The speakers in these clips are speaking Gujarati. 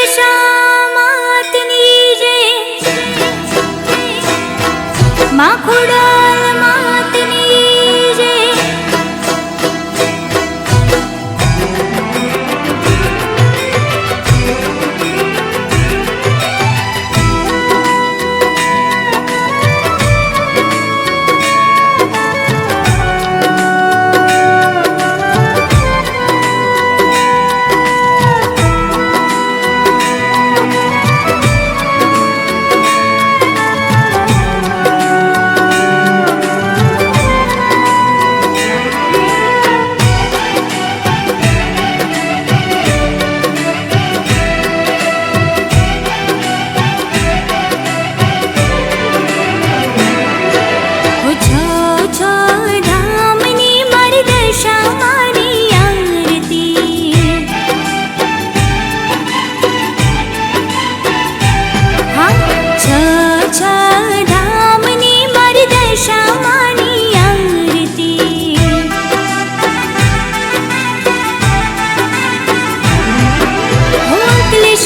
দিশা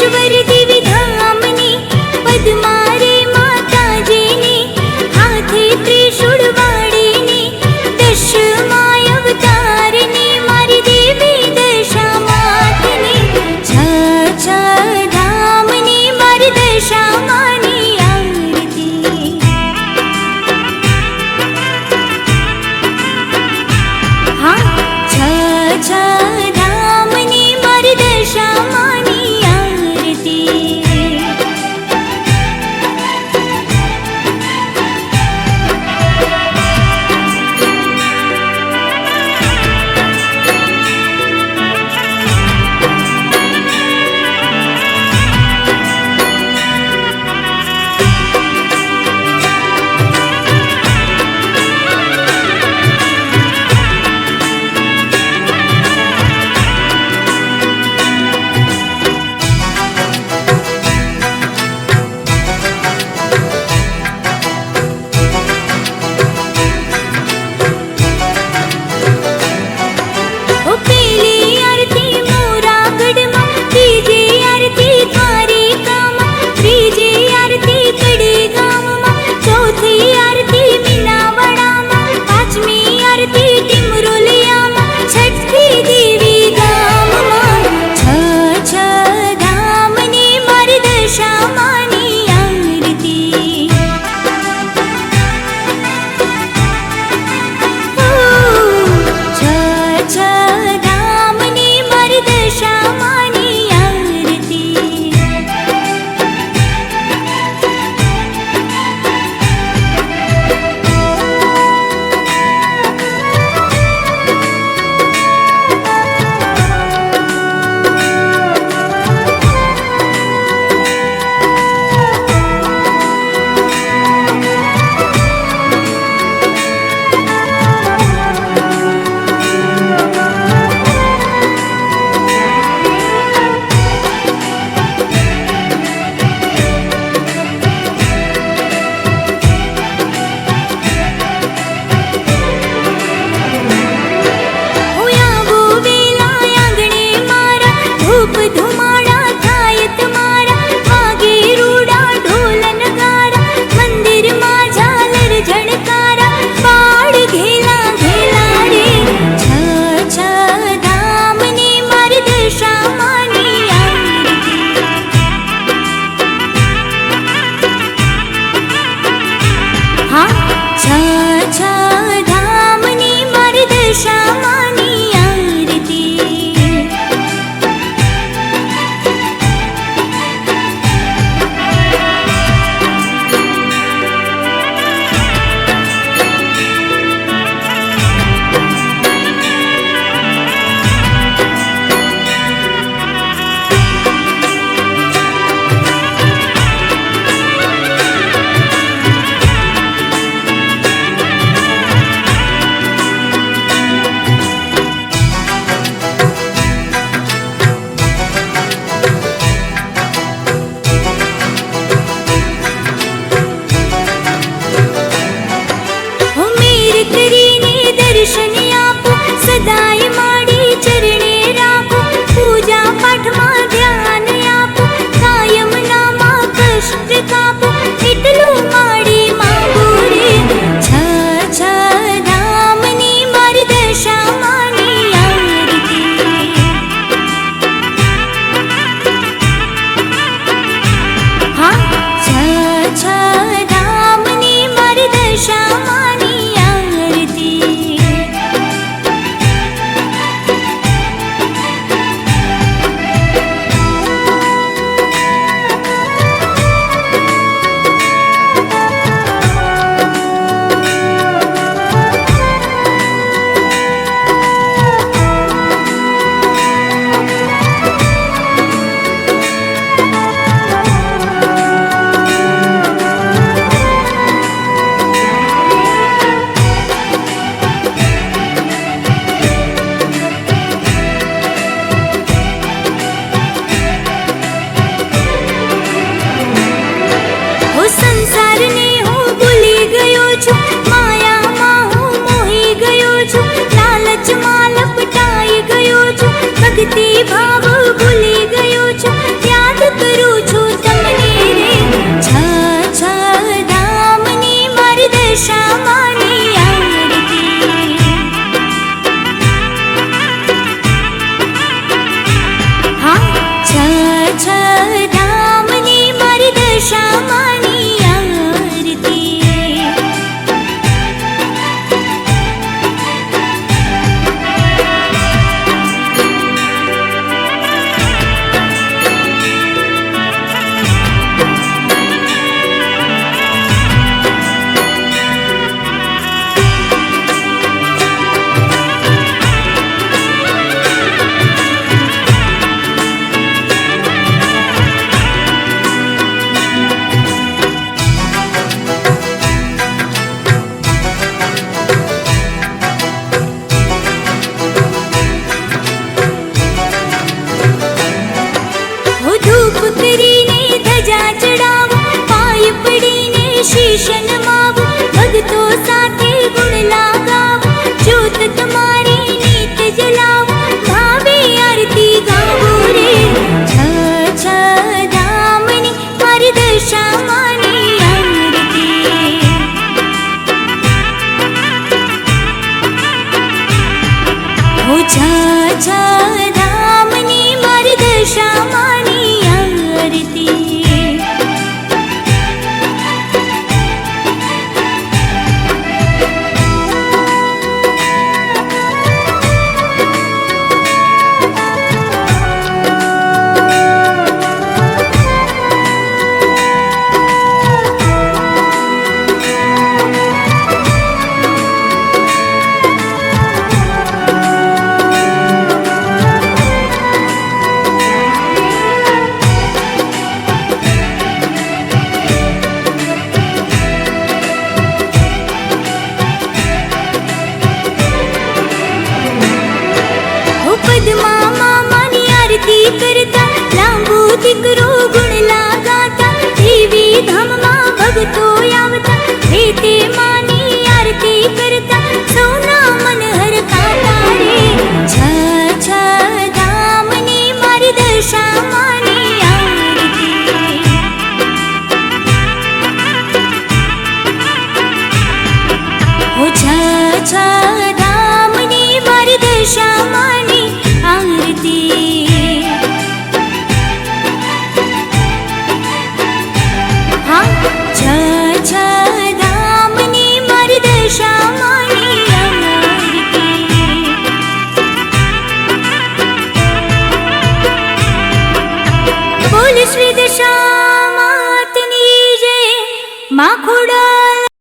Живи পেলে ભક્તિ ભાવ ભૂલી ગયો છું. યાદ કરું છું તમને છ છ ધામની મારી દશામાની મારી દશામાની પદ્મા મામાની આરતી કરતા, લાંબુ દીકરો ગુણ લાગાતા દેવી ધામમાં ભક્તો આવતા હે તે માની આરતી કરતા, સૌના મન હરખાતા રે. છ છ ધામની મારી